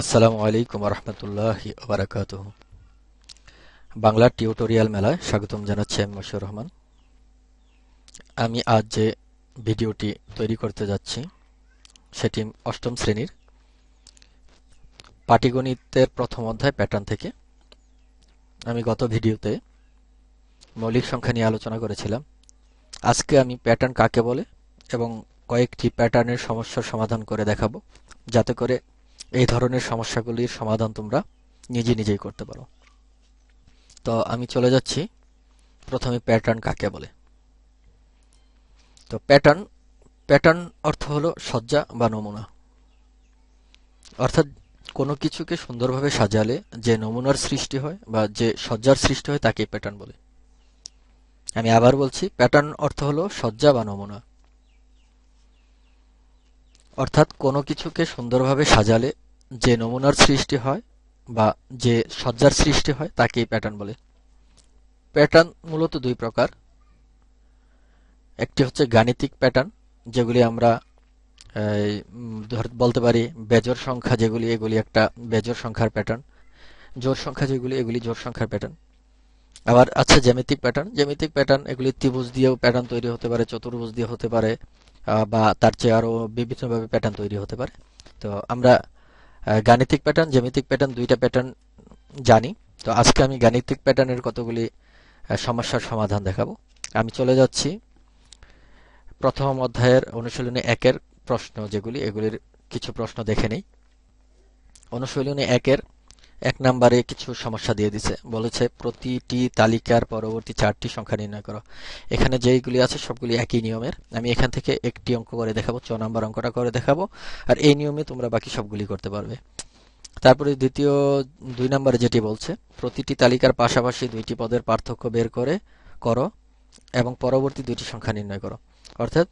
আসসালামু আলাইকুম রহমতুল্লাহ বারাকাত বাংলা টিউটোরিয়াল মেলায় স্বাগতম জানাচ্ছি আমি মশিউর রহমান। আমি আজ যে ভিডিওটি তৈরি করতে যাচ্ছি, সেটি অষ্টম শ্রেণির পাটিগণিতের প্রথম অধ্যায় প্যাটার্ন থেকে। আমি গত ভিডিওতে মৌলিক সংখ্যা নিয়ে আলোচনা করেছিলাম। আজকে আমি প্যাটার্ন কাকে বলে এবং কয়েকটি প্যাটার্নের সমস্যার সমাধান করে দেখাবো, যাতে করে এই ধরনের সমস্যাগুলির সমাধান তোমরা নিজে নিজেই করতে পারো। তো আমি চলে যাচ্ছি। প্রথমে প্যাটার্ন কাকে বলে? তো প্যাটার্ন প্যাটার্ন অর্থ হলো সজ্জা বা নমুনা। অর্থাৎ কোনো কিছুকে সুন্দরভাবে সাজালে যে নমুনার সৃষ্টি হয় বা যে সজ্জার সৃষ্টি হয় তাকে প্যাটার্ন বলে। আমি আবার বলছি প্যাটার্ন অর্থ হলো সজ্জা বা নমুনা। অর্থাৎ কোনো কিছুকে সুন্দরভাবে সাজালে যে নমুনার সৃষ্টি হয় বা যে সজ্জার সৃষ্টি হয় তাকেই প্যাটার্ন বলে। প্যাটার্ন মূলত দুই প্রকার। একটি হচ্ছে গাণিতিক প্যাটার্ন যেগুলি আমরা বলতে পারি বেজোর সংখ্যা যেগুলি, এগুলি একটা বেজোর সংখ্যার প্যাটার্ন জোর সংখ্যা যেগুলি, এগুলি জোর সংখ্যার প্যাটার্ন আবার আছে জ্যামিতিক প্যাটার্ন জ্যামিতিক প্যাটার্ন এগুলি ত্রিভুজ দিয়েও প্যাটার্ন তৈরি হতে পারে, চতুর্ভুজ দিয়ে হতে পারে বা তার চেয়ে আরও বিভিন্নভাবে প্যাটার্ন তৈরি হতে পারে। তো আমরা গাণিতিক প্যাটার্ন জ্যামিতিক প্যাটার্ন দুইটা প্যাটার্ন জানি। তো আজকে আমি গাণিতিক প্যাটার্নের কতগুলি সমস্যার সমাধান দেখাবো। আমি চলে যাচ্ছি প্রথম অধ্যায়ের অনুশীলনী একের প্রশ্ন যেগুলি, এগুলির কিছু প্রশ্ন দেখে নেই। অনুশীলনী একের এক নম্বরে কিছু সমস্যা দিয়ে দিছে। বলেছে, প্রতিটি তালিকার পরবর্তী চারটি সংখ্যা নির্ণয় করো। এখানে যেইগুলি আছে, সবগুলি একই নিয়মের। আমি এখান থেকে একটি অঙ্ক করে দেখাবো, ছ নম্বর অঙ্কটা করে দেখাবো, আর এই নিয়মে তোমরা বাকি সবগুলি করতে পারবে। তারপরে দ্বিতীয়, দুই নম্বরে যেটি বলছে, প্রতিটি তালিকার পাশাপাশি দুইটি পদের পার্থক্য বের করে, করো, এবং পরবর্তী দুইটি সংখ্যা নির্ণয় করো। অর্থাৎ,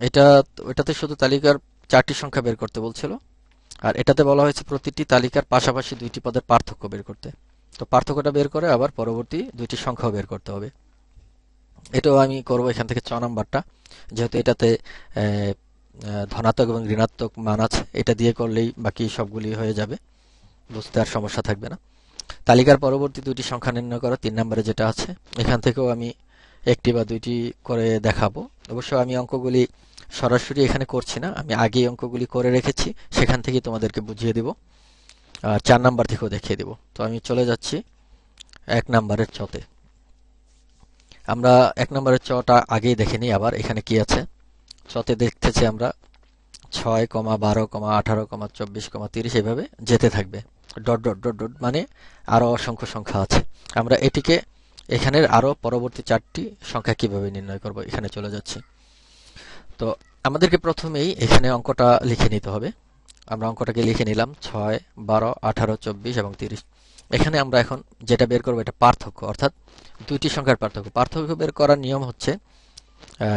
এটা, এটাতে শুধু তালিকার চারটি সংখ্যা বের করতে বলছিল আর এটাতে বলা হয়েছে প্রতিটি তালিকার পাশাপাশি দুইটি পদের পার্থক্য বের করতে। তো পার্থক্যটা বের করে আবার পরবর্তী দুইটি সংখ্যাও বের করতে হবে। এটাও আমি করব এখান থেকে ছ নাম্বারটা। যেহেতু এটাতে ধনাত্মক এবং ঋণাত্মক মান আছে, এটা দিয়ে করলেই বাকি সবগুলি হয়ে যাবে। বুঝতে আর সমস্যা থাকবে না। তালিকার পরবর্তী দুইটি সংখ্যা নির্ণয় করো তিন নম্বরে যেটা আছে, এখান থেকেও আমি একটি বা দুইটি করে দেখাবো। অবশ্য আমি অঙ্কগুলি সরাসরি এখানে করছি না। আমি আগে অঙ্কগুলি করে রেখেছি। সেখান থেকে তোমাদেরকে বুঝিয়ে দিব। আর চার নাম্বার থেকেও দেখিয়ে দিব। তো আমি চলে যাচ্ছি এক নাম্বারের চতে। আমরা এক নম্বরের চটা আগেই দেখে নিই আবার এখানে কি আছে। চতে দেখতেছি আমরা ছয় কমা বারো কমা আঠারো কমা চব্বিশ কমা তিরিশ এভাবে যেতে থাকবে। ডট ডট ডট ডট মানে আরও অসংখ্য সংখ্যা আছে। আমরা এটিকে এখানের আরও পরবর্তী চারটি সংখ্যা কীভাবে নির্ণয় করব? এখানে চলে যাচ্ছি। তো আমাদেরকে প্রথমেই এখানে অঙ্কটা লিখে নিতে হবে। আমরা অঙ্কটাকে লিখে নিলাম ছয়, বারো, আঠারো, চব্বিশ এবং তিরিশ। এখানে আমরা এখন যেটা বের করব এটা পার্থক্য, অর্থাৎ দুইটি সংখ্যার পার্থক্য। পার্থক্য বের করার নিয়ম হচ্ছে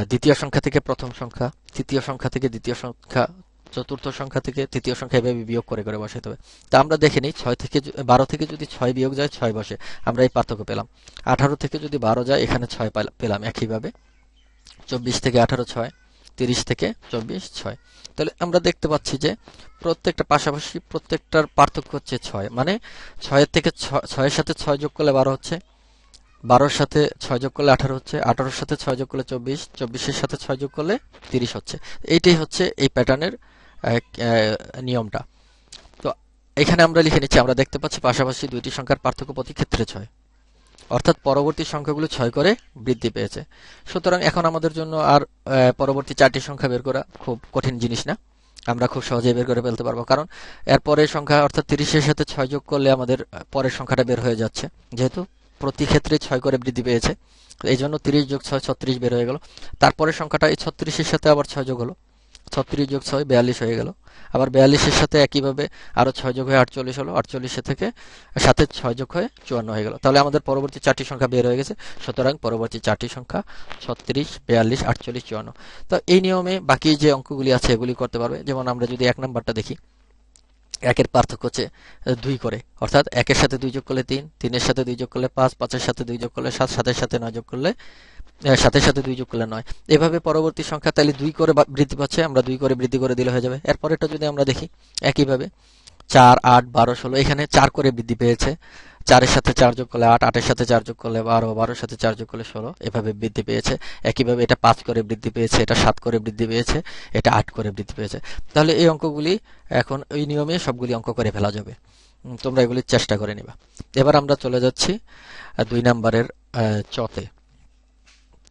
দ্বিতীয় সংখ্যা থেকে প্রথম সংখ্যা, তৃতীয় সংখ্যা থেকে দ্বিতীয় সংখ্যা, চতুর্থ সংখ্যা থেকে তৃতীয় সংখ্যা এভাবে বিয়োগ করে করে বসাতে হবে। তা আমরা দেখে নিই, ছয় থেকে বারো থেকে যদি ছয় বিয়োগ যায়, ছয় বসে। আমরা এই পার্থক্য পেলাম। আঠারো থেকে যদি বারো যায়, এখানে ছয় পেলাম একইভাবে। চব্বিশ থেকে আঠারো, ছয়। তিরিশ থেকে চব্বিশ, ছয়। তাহলে আমরা দেখতে পাচ্ছি যে প্রত্যেকটা পাশাপাশি প্রত্যেকটার পার্থক্য হচ্ছে ছয়। মানে ছয়ের থেকে ছয়ের সাথে ছয় যোগ করলে বারো হচ্ছে, বারোর সাথে ছয় যোগ করলে আঠারো হচ্ছে, আঠারোর সাথে ছয় যোগ করলে চব্বিশ, চব্বিশের সাথে ছয় যোগ করলে তিরিশ হচ্ছে। এইটাই হচ্ছে এই প্যাটার্নের নিয়মটা। তো এখানে আমরা লিখে নিচ্ছি, আমরা দেখতে পাচ্ছি পাশাপাশি দুইটি সংখ্যার পার্থক্য প্রতি ক্ষেত্রে ছয়। অর্থাৎ পরবর্তী সংখ্যাগুলো ছয় করে বৃদ্ধি পেয়েছে। সুতরাং এখন আমাদের জন্য আর পরবর্তী চারটি সংখ্যা বের করা খুব কঠিন জিনিস না। আমরা খুব সহজেই বের করে ফেলতে পারব। কারণ এর পরের সংখ্যা অর্থাৎ তিরিশের সাথে ছয় যোগ করলে আমাদের পরের সংখ্যাটা বের হয়ে যাচ্ছে। যেহেতু প্রতি ক্ষেত্রে ছয় করে বৃদ্ধি পেয়েছে এই জন্য তিরিশ যোগ ছয় ছত্রিশ বের হয়ে গেল। তারপরের সংখ্যাটা এই ছত্রিশের সাথে আবার ছয় যোগ হলো। ছত্রিশ যোগ ছয় বিয়াল্লিশ হয়ে গেল। আবার বিয়াল্লিশের সাথে একইভাবে আরও ছয় যোগ হয়ে আটচল্লিশ হলো। আটচল্লিশে থেকে সাথে ছয় যোগ হয়ে চুয়ান্ন হয়ে গেল। তাহলে আমাদের পরবর্তী চারটি সংখ্যা বের হয়ে গেছে। সুতরাং পরবর্তী চারটি সংখ্যা ছত্রিশ, বিয়াল্লিশ, আটচল্লিশ, চুয়ান্ন। তো এই নিয়মে বাকি যে অঙ্কগুলি আছে এগুলি করতে পারবে। যেমন আমরা যদি এক নাম্বারটা দেখি, একের পার্থক্য হচ্ছে দুই করে। অর্থাৎ একের সাথে দুই যোগ করলে তিন, তিনের সাথে দুই যোগ করলে পাঁচ, পাঁচের সাথে দুই যোগ করলে সাত, সাতের সাথে নয় যোগ করলে সাথে সাথে দুই যোগ করলে নয়। এভাবে পরবর্তী সংখ্যা তাহলে দুই করে বৃদ্ধি পাচ্ছে, আমরা দুই করে বৃদ্ধি করে দিলে হয়ে যাবে। এরপরেরটা যদি আমরা দেখি, একইভাবে চার, আট, বারো, ষোলো, এখানে চার করে বৃদ্ধি পেয়েছে। চারের সাথে চার যোগ করলে আট, আটের সাথে চার যোগ করলে বারো, বারোর সাথে চার যোগ করলে ষোলো, এভাবে বৃদ্ধি পেয়েছে। একইভাবে এটা পাঁচ করে বৃদ্ধি পেয়েছে, এটা সাত করে বৃদ্ধি পেয়েছে, এটা আট করে বৃদ্ধি পেয়েছে। তাহলে এই অঙ্কগুলি এখন ওই নিয়মে সবগুলি অঙ্ক করে ফেলা যাবে। তোমরা এগুলি চেষ্টা করে নিবা। এবার আমরা চলে যাচ্ছি দুই নম্বরের চতে।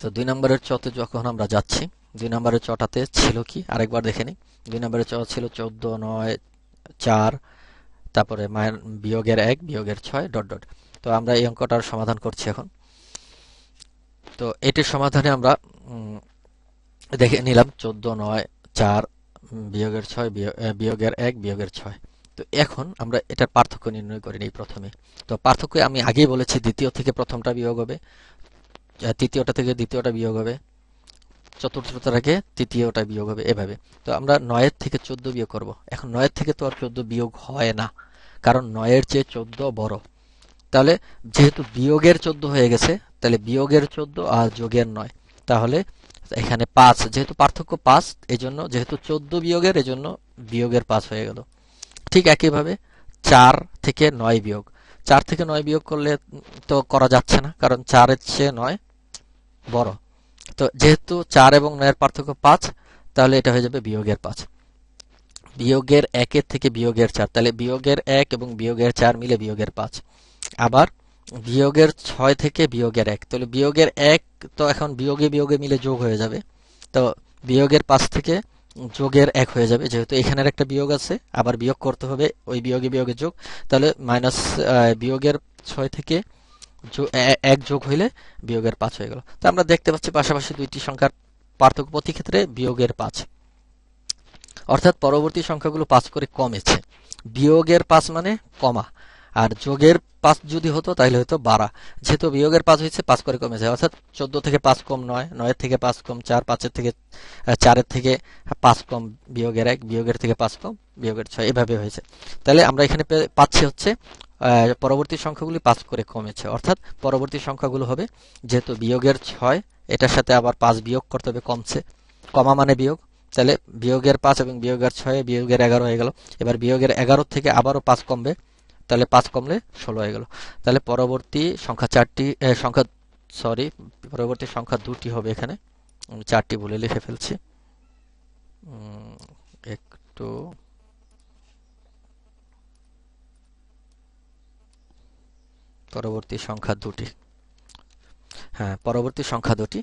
তো দুই নম্বরের চতে যখন আমরা যাচ্ছি, দুই নম্বরের চটাতে ছিল কি? আরেকবার দেখে নিই। দুই নম্বরের চ ছিল চোদ্দ, নয়, চার, তারপরে মায়ের বিয়োগের এক, বিয়োগের ছয়, ডট ডট। তো আমরা এই অঙ্কটার সমাধান করছি এখন। তো এটির সমাধানে আমরা দেখে নিলাম চোদ্দ, নয়, চার বিয়োগের ছয়, বিয়- বিয়োগের এক, বিয়োগের ছয়। তো এখন আমরা এটার পার্থক্য নির্ণয় করে নিই প্রথমে। তো পার্থক্য আমি আগেই বলেছি, দ্বিতীয় থেকে প্রথমটা বিয়োগ হবে। তৃতীয়টা থেকে দ্বিতীয়টা বিয়োগ হবে। চতুর্থটা থেকে তৃতীয়টা বিয়োগ হবে এভাবে। তো আমরা নয়ের থেকে চোদ্দ বিয়োগ করব। এখন নয়ের থেকে তো আর চোদ্দ বিয়োগ হয় না, কারণ নয়ের চেয়ে চোদ্দ বড়। তাহলে যেহেতু বিয়োগের চোদ্দ হয়ে গেছে, তাহলে বিয়োগের চোদ্দ আর যোগের নয়। তাহলে এখানে পাঁচ, যেহেতু পার্থক্য পাঁচ, এজন্য যেহেতু চোদ্দ বিয়োগের, এজন্য বিয়োগের পাঁচ হয়ে গেল। ঠিক একইভাবে চার থেকে নয় বিয়োগ। চার থেকে নয় বিয়োগ করলে তো করা যাচ্ছে না, কারণ চারের চেয়ে নয় বড়। তো যেহেতু চার এবং নয়ের পার্থক্য পাঁচ, তাহলে এটা হয়ে যাবে বিয়োগের পাঁচ। বিয়োগের একের থেকে বিয়োগের চার, তাহলে বিয়োগের এক এবং বিয়োগের চার মিলে বিয়োগের পাঁচ। আবার বিয়োগের ছয় থেকে বিয়োগের এক, তাহলে বিয়োগের এক তো এখন বিয়োগে বিয়োগে মিলে যোগ হয়ে যাবে। তো বিয়োগের পাঁচ থেকে যোগের এক হয়ে যাবে, যেহেতু এখানের একটা বিয়োগ আছে, আবার বিয়োগ করতে হবে, ওই বিয়োগে বিয়োগে যোগ। তাহলে মাইনাস বিয়োগের ছয় থেকে এক যোগ হইলে বিয়োগের পাঁচ হয়ে গেল। তো আমরা দেখতে পাচ্ছি পাশাপাশি দুইটি সংখ্যার পার্থক্য প্রতি ক্ষেত্রে বিয়োগের পাঁচ। অর্থাৎ পরবর্তী সংখ্যাগুলো পাঁচ করে কমেছে। বিয়োগের পাঁচ মানে কমা। আর যোগের পাঁচ যদি হতো তাহলে হতো বাড়া। যেহেতু বিয়োগের পাঁচ হয়েছে, পাঁচ করে কমেছে। অর্থাৎ চোদ্দ থেকে পাঁচ কম নয়, নয়ের থেকে পাঁচ কম চার, পাঁচের থেকে চারের থেকে পাঁচ কম, বিয়োগের এক, বিয়োগের থেকে পাঁচ কম, বিয়োগের ছয়। এভাবে হয়েছে। তাহলে আমরা এখানে পাচ্ছি হচ্ছে পরবর্তী সংখ্যাগুলি পাঁচ করে কমেছে। অর্থাৎ পরবর্তী সংখ্যাগুলো হবে, যেহেতু বিয়োগের ছয়, এটার সাথে আবার পাঁচ বিয়োগ করতে হবে, কমছে। কমা মানে বিয়োগ। তাহলে বিয়োগের পাঁচ এবং বিয়োগের ছয়, বিয়োগের এগারো হয়ে গেল। এবার বিয়োগের এগারো থেকে আবারও পাঁচ কমবে। তাহলে পাঁচ কমলে ষোলো হয়ে গেল। তাহলে পরবর্তী সংখ্যা চারটি সংখ্যা, সরি, পরবর্তী সংখ্যা দুটি হবে এখানে। আমি চারটি বলে লিখে ফেলছি। একটু পরবর্তী সংখ্যা দুটি। হ্যাঁ পরবর্তী সংখ্যা দুটি,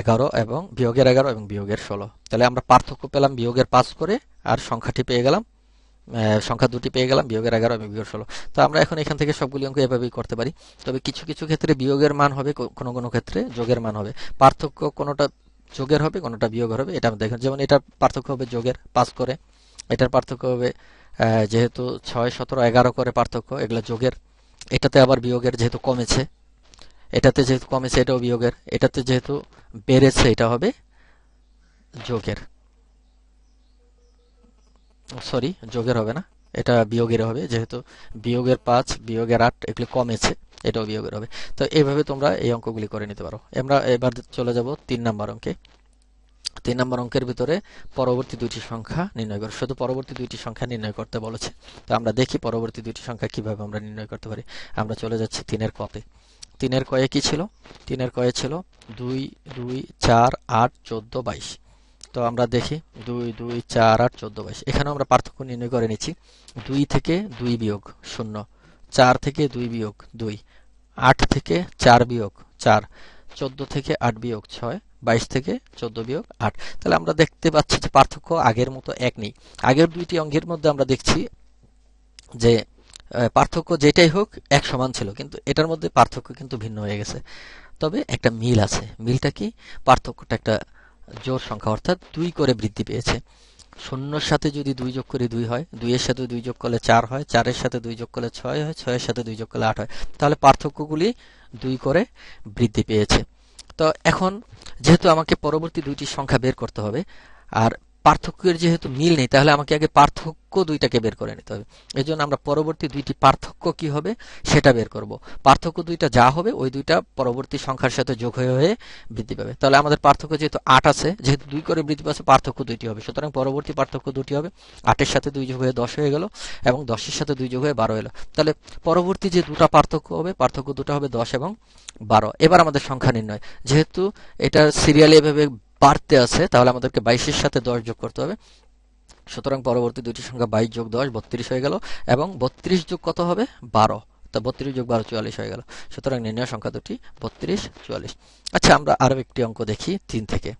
এগারো এবং বিয়োগের এগারো এবং বিয়োগের ষোলো। তাহলে আমরা পার্থক্য পেলাম বিয়োগের পাঁচ করে, আর সংখ্যাটি পেয়ে গেলাম সংখ্যা দুটি পেয়ে গেলাম, বিয়োগের এগারো এবং বিয়োগের ষোলো। তো আমরা এখন এখান থেকে সবগুলি অঙ্ক এভাবেই করতে পারি। তবে কিছু কিছু ক্ষেত্রে বিয়োগের মান হবে কোনো কোনো ক্ষেত্রে যোগের মান হবে। পার্থক্য কোনোটা যোগের হবে, কোনোটা বিয়োগের হবে, এটা দেখুন। যেমন এটার পার্থক্য হবে যোগের পাঁচ করে, এটার পার্থক্য হবে যেহেতু ছয়, সতেরো, এগারো করে পার্থক্য, এগুলো যোগের এটাতে আবার বিয়োগের যেহেতু কমেছে, এটাতে যেহেতু কমেছে এটাও বিয়োগের, এটাতে যেহেতু বেড়েছে এটা হবে যোগের। সরি, যোগের হবে না, এটা বিয়োগের হবে, যেহেতু বিয়োগের পাঁচ, বিয়োগের আট, এগুলি কমেছে, এটাও বিয়োগের হবে। তো এইভাবে তোমরা এই অঙ্কগুলি করে নিতে পারো। আমরা এবার চলে যাব তিন নাম্বার অঙ্কে। তিন নম্বর অঙ্কের ভিতরে পরবর্তী দুইটি সংখ্যা নির্ণয় করে। শুধু পরবর্তী দুইটি সংখ্যা নির্ণয় করতে বলেছে। তো আমরা দেখি পরবর্তী দুইটি সংখ্যা কীভাবে আমরা নির্ণয় করতে পারি। আমরা চলে যাচ্ছি তিনের কতে। তিনের কয়ে কি ছিল? তিনের কয়ে ছিল দুই দুই, চার, আট, চোদ্দ, বাইশ। তো আমরা দেখি দুই দুই, চার, আট, চোদ্দ, বাইশ। এখানেও আমরা পার্থক্য নির্ণয় করে নিচ্ছি। দুই থেকে দুই বিয়োগ শূন্য, চার থেকে দুই বিয়োগ দুই, আট থেকে চার বিয়োগ চার, চোদ্দ থেকে আট বিয়োগ ছয় বাইশ থেকে চোদ্দ বিয়োগ আট। তাহলে আমরা দেখতে পাচ্ছি যে পার্থক্য আগের মতো এক নেই। আগের দুইটি অঙ্কের মধ্যে আমরা দেখছি যে পার্থক্য যেটাই হোক এক সমান ছিল, কিন্তু এটার মধ্যে পার্থক্য কিন্তু ভিন্ন হয়ে গেছে। তবে একটা মিল আছে। মিলটা কি? পার্থক্যটা একটা জোড় সংখ্যা, অর্থাৎ দুই করে বৃদ্ধি পেয়েছে। শূন্যর সাথে যদি দুই যোগ করে দুই হয়, দুইয়ের সাথে দুই যোগ করলে চার হয়, চারের সাথে দুই যোগ করলে ছয় হয়, ছয়ের সাথে দুই যোগ করলে আট হয়। তাহলে পার্থক্যগুলি দুই করে বৃদ্ধি পেয়েছে। তো এখন যেহেতু আমাকে পরবর্তী দুইটি সংখ্যা বের করতে হবে আর পার্থক্যের যেহেতু মিল নেই, তাহলে আমাকে আগে পার্থক্য দুইটাকে বের করে নিতে হবে। এই জন্য আমরা পরবর্তী দুইটি পার্থক্য কি হবে সেটা বের করব। পার্থক্য দুইটা যা হবে, ওই দুইটা পরবর্তী সংখ্যার সাথে যোগ হয়ে হয়ে বৃদ্ধি পাবে। তাহলে আমাদের পার্থক্য যেহেতু আট আছে, যেহেতু দুই করে বৃদ্ধি পাচ্ছে, পার্থক্য দুইটি হবে। সুতরাং পরবর্তী পার্থক্য দুটি হবে। আটের সাথে দুই যোগ হয়ে দশ হয়ে গেল এবং দশের সাথে দুই যোগ হয়ে বারো এলো। তাহলে পরবর্তী যে দুটা পার্থক্য হবে, পার্থক্য দুটো হবে দশ এবং বারো। এবার আমাদের সংখ্যা নির্ণয়। যেহেতু এটা সিরিয়ালি এভাবে বাড়তে আছে, তাহলে আমাদেরকে বাইশের সাথে দশ যোগ করতে হবে। সুতরাং পরবর্তী দুটি সংখ্যা বাইশ যোগ দশ, বত্রিশ হয়ে গেল। এবং বত্রিশ যোগ কত হবে? বারো। তা বত্রিশ যোগ বারো, চুয়াল্লিশ হয়ে গেল। সুতরাং নির্ণয় সংখ্যা দুটি, বত্রিশ, চুয়াল্লিশ। আচ্ছা আমরা আরও একটি অঙ্ক দেখি তিন থেকে।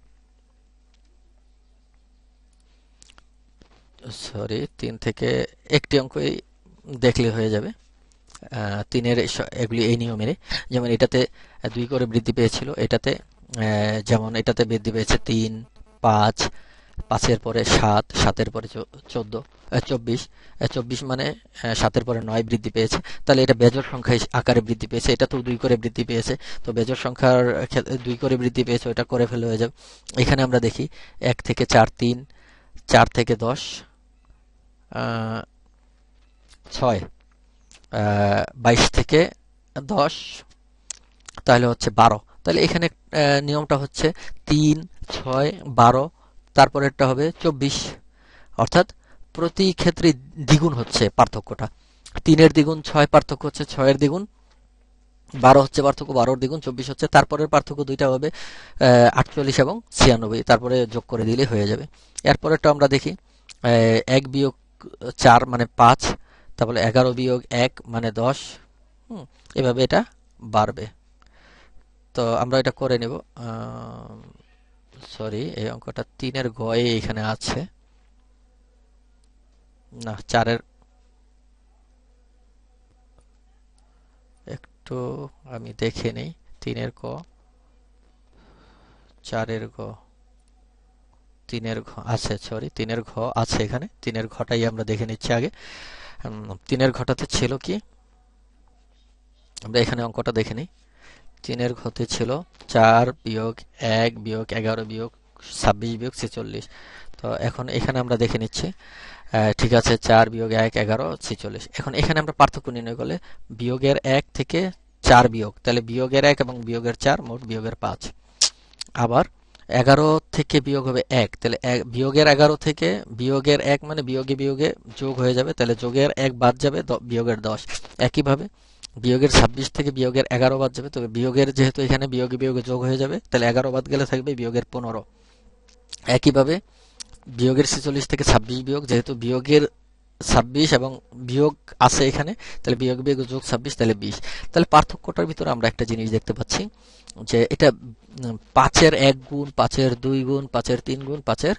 সরি তিন থেকে একটি অঙ্কই দেখলে হয়ে যাবে। তিনের এগুলি এই নিয়মের যেমন এটাতে দুই করে বৃদ্ধি পেয়েছিল, এটাতে যেমন এটাতে বৃদ্ধি পেয়েছে তিন, পাঁচ, পাঁচের পরে সাত, সাতের পরে চোদ্দ চব্বিশ চব্বিশ মানে সাতের পরে নয় বৃদ্ধি পেয়েছে। তাহলে এটা বেজর সংখ্যা আকারে বৃদ্ধি পেয়েছে, এটা তো দুই করে বৃদ্ধি পেয়েছে। তো বেজর সংখ্যার দুই করে বৃদ্ধি পেয়েছে, ওটা করে ফেলে হয়ে যাবে। এখানে আমরা দেখি, এক থেকে চার তিন, চার থেকে দশ ছয় বাইশ থেকে দশ, তাহলে হচ্ছে বারো। তাহলে এখানে নিয়মটা হচ্ছে তিন, ছয়, বারো, তারপরেরটা হবে চব্বিশ। অর্থাৎ প্রতি ক্ষেত্রে দ্বিগুণ হচ্ছে পার্থক্যটা। তিনের দ্বিগুণ, ছয় পার্থক্য হচ্ছে ছয়ের দ্বিগুণ, বারো হচ্ছে পার্থক্য, বারোর দ্বিগুণ, চব্বিশ হচ্ছে, তারপরের পার্থক্য দুইটা হবে আটচল্লিশ এবং ছিয়ানব্বই। তারপরে যোগ করে দিলে হয়ে যাবে। এরপরেরটা আমরা দেখি এক বিয়োগ চার মানে পাঁচ, তারপরে এগারো বিয়োগ এক মানে দশ। এভাবে এটা বাড়বে। তো আমরা এটা করে নেব। সরি এই অঙ্কটা তিনের গয়ে এখানে আছে। না, চারের একটু আমি দেখে নেই। তিনের ক চারের গ, তিনের ঘ, আছে সরি তিনের ঘ আছে এখানে। তিনের ঘটাই আমরা দেখে নিচ্ছি আগে। তিনের ঘটাতে ছিল কি? আমরা এখানে অঙ্কটা দেখে নিই। তিনের ঘতে ছিল। চার বিয়োগ এক বিয়োগ এগারো বিয়োগ ছাব্বিশ বিয়োগ ছেচল্লিশ। তো এখন এখানে আমরা দেখে নিচ্ছি। ঠিক আছে, চার বিয়োগ এক এগারো ছেচল্লিশ। এখন এখানে আমরা পার্থক্য নির্ণয় করলে বিয়োগের এক থেকে চার বিয়োগ। তাহলে বিয়োগের এক এবং বিয়োগের চার মোট বিয়োগের পাঁচ। আবার এগারো থেকে বিয়োগ হবে এক। তাহলে বিয়োগের এগারো থেকে বিয়োগের এক মানে বিয়োগে বিয়োগে যোগ হয়ে যাবে। তাহলে যোগের এক বাদ যাবে বিয়োগের দশ। একইভাবে বিয়োগের ছাব্বিশ থেকে বিয়োগের এগারো বাদ যাবে তবে বিয়োগের যেহেতু এখানে বিয়োগে বিয়োগে যোগ হয়ে যাবে, তাহলে এগারো বাদ গেলে থাকবে বিয়োগের পনেরো। একইভাবে বিয়োগের ছেচল্লিশ থেকে ছাব্বিশ বিয়োগ, যেহেতু বিয়োগের ছাব্বিশ এবং বিয়োগ আছে এখানে, তাহলে বিয়োগ বিয়োগ যোগ ছাব্বিশ, তাহলে বিশ। তাহলে পার্থক্যটার ভিতরে আমরা একটা জিনিস দেখতে পাচ্ছি, যে এটা পাঁচের এক গুণ, পাঁচের দুই গুণ, পাঁচের তিন গুণ, পাঁচের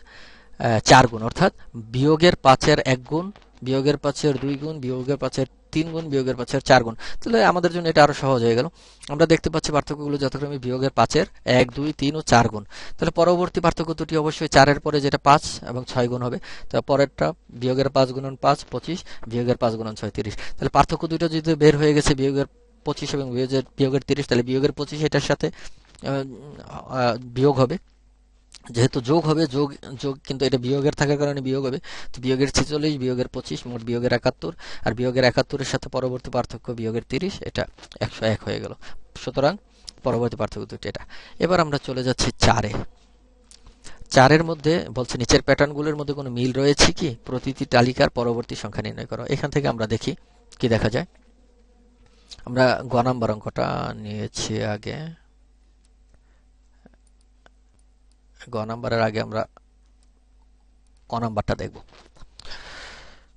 চার গুণ, অর্থাৎ বিয়োগের পাঁচের এক গুণ, বিয়োগের পাঁচের দুই গুণ, বিয়োগের পাঁচের তিন গুণ বিয়োগের পাঁচের চার গুণ। তাহলে আমাদের জন্য এটা আরও সহজ হয়ে গেল। আমরা দেখতে পাচ্ছি পার্থক্যগুলো যথাক্রমে বিয়োগের পাঁচের এক, দুই, তিন ও চার গুণ। তাহলে পরবর্তী পার্থক্য দুটি অবশ্যই চারের পরে যেটা পাঁচ এবং ছয় গুণ হবে, তো পরেরটা বিয়োগের পাঁচ গুণন পাঁচ, পঁচিশ, বিয়োগের পাঁচ গুণন ছয়, তিরিশ। তাহলে পার্থক্য দুটো যদি বের হয়ে গেছে বিয়োগের পঁচিশ এবং বিয়োগের বিয়োগের তিরিশ, তাহলে বিয়োগের পঁচিশ এটার সাথে বিয়োগ হবে। যেহেতু যোগ হবে, যোগ যোগ কিন্তু এটা বিয়োগের থাকার কারণে বিয়োগ হবে। তো বিয়োগের ছেচল্লিশ, বিয়োগের পঁচিশ, মোট বিয়োগের একাত্তর, আর বিয়োগের একাত্তরের সাথে পরবর্তী পার্থক্য বিয়োগের তিরিশ, এটা একশো এক হয়ে গেল। সুতরাং পরবর্তী পার্থক্য দুটি এটা। এবার আমরা চলে যাচ্ছি চারে। চারের মধ্যে বলছে নিচের প্যাটার্নগুলোর মধ্যে কোনো মিল রয়েছে কি? প্রতিটি তালিকার পরবর্তী সংখ্যা নির্ণয় করো। এখান থেকে আমরা দেখি কি দেখা যায়। আমরা গ নাম্বার অঙ্কটা নিয়েছি আগে। গ নাম্বারের আগে আমরা ক নাম্বারটা দেখব।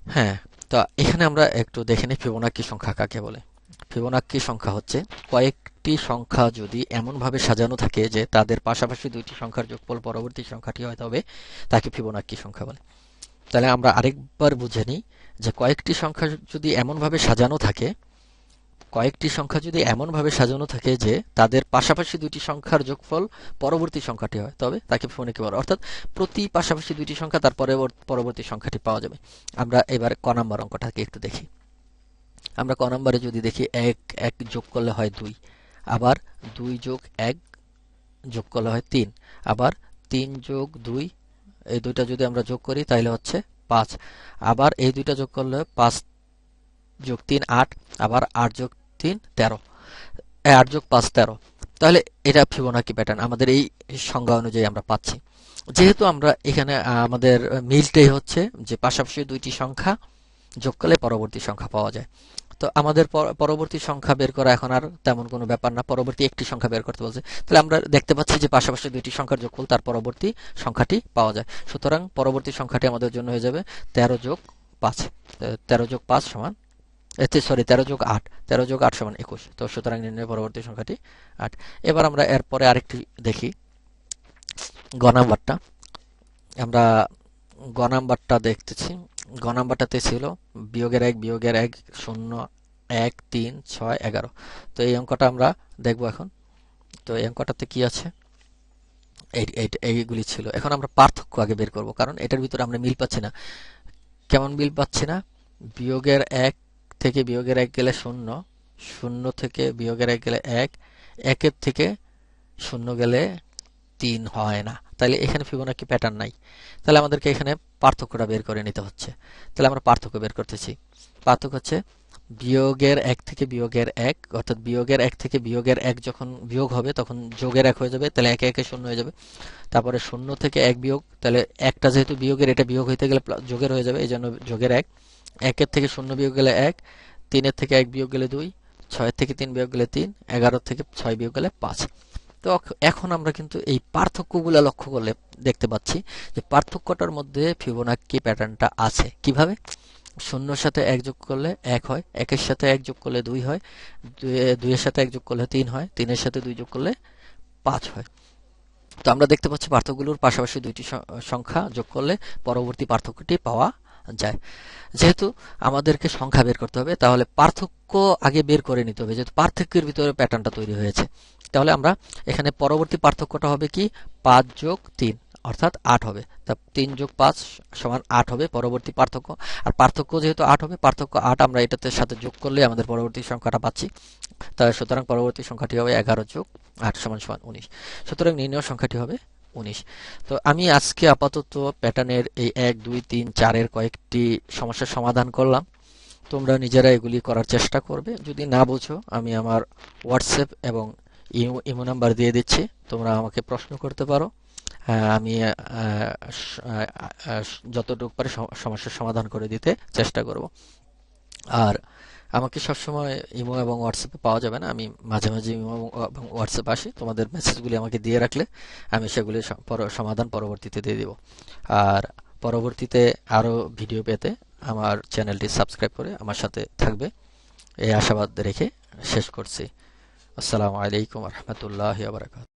হ্যাঁ তো এখানে আমরা একটু দেখে নিই ফিবোনাক্কি সংখ্যা কাকে বলে। ফিবোনাক্কি সংখ্যা হচ্ছে কয়েকটি সংখ্যা যদি এমনভাবে সাজানো থাকে যে তাদের পাশাপাশি দুইটি সংখ্যার যোগফল পরবর্তী সংখ্যাটি হয়, তবে তাকে ফিবোনাক্কি সংখ্যা বলে। তাহলে আমরা আরেকবার বুঝে নিই যে কয়েকটি সংখ্যা যদি এমনভাবে সাজানো থাকে কয়েকটি সংখ্যা যদি এমনভাবে সাজানো থাকে যে তাদের পাশাপাশি দুইটি সংখ্যার যোগফল পরবর্তী সংখ্যাটি হয়, তবে তাকে ফোনে বলে? অর্থাৎ প্রতি পাশাপাশি দুইটি সংখ্যা তার পরবর্তী সংখ্যাটি পাওয়া যাবে। আমরা এবার ক নাম্বার অঙ্কটাকে একটু দেখি। আমরা ক নাম্বারে যদি দেখি এক এক যোগ করলে হয় দুই। আবার দুই যোগ এক যোগ করলে হয় তিন। আবার তিন যোগ দুই, এই দুইটা যদি আমরা যোগ করি তাহলে হচ্ছে পাঁচ। আবার এই দুইটা যোগ করলে পাঁচ যোগ তিন আট। আবার আট যোগ তিন, তেরো। আট যোগ পাঁচ, তেরো। তাহলে এটা ফিবোনাকি প্যাটার্ন আমাদের এই সংজ্ঞা অনুযায়ী আমরা পাচ্ছি। যেহেতু আমরা এখানে আমাদের মিলটাই হচ্ছে যে পাশাপাশি দুইটি সংখ্যা যোগ করলে পরবর্তী সংখ্যা পাওয়া যায়। তো আমাদের পর- পরবর্তী সংখ্যা বের করা এখন আর তেমন কোনো ব্যাপার না, পরবর্তী একটি সংখ্যা বের করতে বলছে। তাহলে আমরা দেখতে পাচ্ছি যে পাশাপাশি দুইটি সংখ্যার যোগফল, তার পরবর্তী সংখ্যাটি পাওয়া যায়। সুতরাং পরবর্তী সংখ্যাটি আমাদের জন্য হয়ে যাবে তেরো যোগ পাঁচ, তেরো যোগ পাঁচ সমান সরি তেরো যোগ আট, তেরো যোগ আট সমান একুশ। তো সুতরাং নির্ণয় পরবর্তী সংখ্যাটি আট। এবার আমরা এরপরে আরেকটি দেখি গ নাম্বারটা। আমরা গ নাম্বারটা দেখতেছি। গ নাম্বারটাতে ছিল বিয়োগের এক বিয়োগের এক, শূন্য, এক, তিন, ছয়, এগারো। তো এই অঙ্কটা আমরা দেখব এখন। তো এই অঙ্কটাতে কি আছে? এই, এই- এইগুলি ছিল। এখন আমরা পার্থক্য আগে বের করব, কারণ এটার ভিতরে আমরা মিল পাচ্ছি না। কেমন মিল পাচ্ছি না? বিয়োগের এক থেকে বিয়োগের এক গেলে শূন্য শূন্য থেকে বিয়োগের এক গেলে এক, একের থেকে শূন্য গেলে তিন হয় না। তাহলে এখানে ফিবোনাকি প্যাটার্ন নাই। তাহলে আমাদেরকে এখানে পার্থক্যটা বের করে নিতে হচ্ছে। তাহলে আমরা পার্থক্য বের করতেছি। পার্থক্য হচ্ছে বিয়োগের এক থেকে বিয়োগের এক, অর্থাৎ বিয়োগের এক থেকে বিয়োগের এক যখন বিয়োগ হবে, তখন যোগের এক হয়ে যাবে তাহলে একে একে শূন্য হয়ে যাবে। তারপরে শূন্য থেকে এক বিয়োগ তাহলে একটা যেহেতু বিয়োগের, এটা বিয়োগ হইতে গেলে যোগের হয়ে যাবে, এই জন্য যোগের এক। একের থেকে শূন্য বিয়োগ গেলে এক, তিনের থেকে এক বিয়োগ গেলে দুই, ছয়ের থেকে তিন বিয়োগ গেলে তিন এগারো থেকে ছয় বিয়োগ গেলে পাঁচ। তো এখ- এখন আমরা কিন্তু এই পার্থক্যগুলো লক্ষ্য করলে দেখতে পাচ্ছি যে পার্থক্যটার মধ্যে ফিবোনাক্কি প্যাটার্নটা আছে। কীভাবে? শূন্যর সাথে এক যোগ করলে এক হয়, একের সাথে এক যোগ করলে দুই হয় দুইয়ের সাথে এক যোগ করলে তিন হয়, তিনের সাথে দুই যোগ করলে পাঁচ হয়। তো আমরা দেখতে পাচ্ছি পার্থক্যগুলোর পাশাপাশি দুইটি সংখ্যা যোগ করলে পরবর্তী পার্থক্যটি পাওয়া যায়। যেহেতু আমাদেরকে সংখ্যা বের করতে হবে, তাহলে পার্থক্য আগে বের করে নিতে হবে, যেহেতু পার্থক্যের ভিতরে প্যাটার্নটা তৈরি হয়েছে। তাহলে আমরা এখানে পরবর্তী পার্থক্যটা হবে কি? পাঁচ যোগ তিন, অর্থাৎ আট হবে। তা তিন যোগ পাঁচ সমান আট হবে, পরবর্তী পার্থক্য। আর পার্থক্য যেহেতু আট হবে, পার্থক্য আট আমরা এটাতে সাথে যোগ করলে আমাদের পরবর্তী সংখ্যাটা পাচ্ছি। তাহলে সুতরাং পরবর্তী সংখ্যাটি হবে এগারো যোগ আট সমান সমান উনিশ। সুতরাং নির্ণয় সংখ্যাটি হবে উনিশ। তো আমি আজকে আপাতত প্যাটার্নের এই এক দুই তিন চারের কয়েকটি সমস্যার সমাধান করলাম। তোমরা নিজেরা এগুলি করার চেষ্টা করবে। যদি না বোঝো আমি আমার হোয়াটসঅ্যাপ এবং ইমো ইমো নাম্বার দিয়ে দিচ্ছি। তোমরা আমাকে প্রশ্ন করতে পারো। হ্যাঁ, আমি যতটুকু পারি সমস্যার সমাধান করে দিতে চেষ্টা করব। আর আমাকে সবসময় ইমো এবং হোয়াটসঅ্যাপে পাওয়া যাবে না। আমি মাঝে মাঝে ইমো এবং হোয়াটসঅ্যাপ আসি। তোমাদের মেসেজগুলি আমাকে দিয়ে রাখলে আমি সেগুলি সমাধান পরবর্তীতে দিয়ে দিব। আর পরবর্তীতে আরও ভিডিও পেতে আমার চ্যানেলটি সাবস্ক্রাইব করে আমার সাথে থাকবে। এই আশাবাদ রেখে শেষ করছি। আসসালামু আলাইকুম রহমতুল্লাহ বারকাত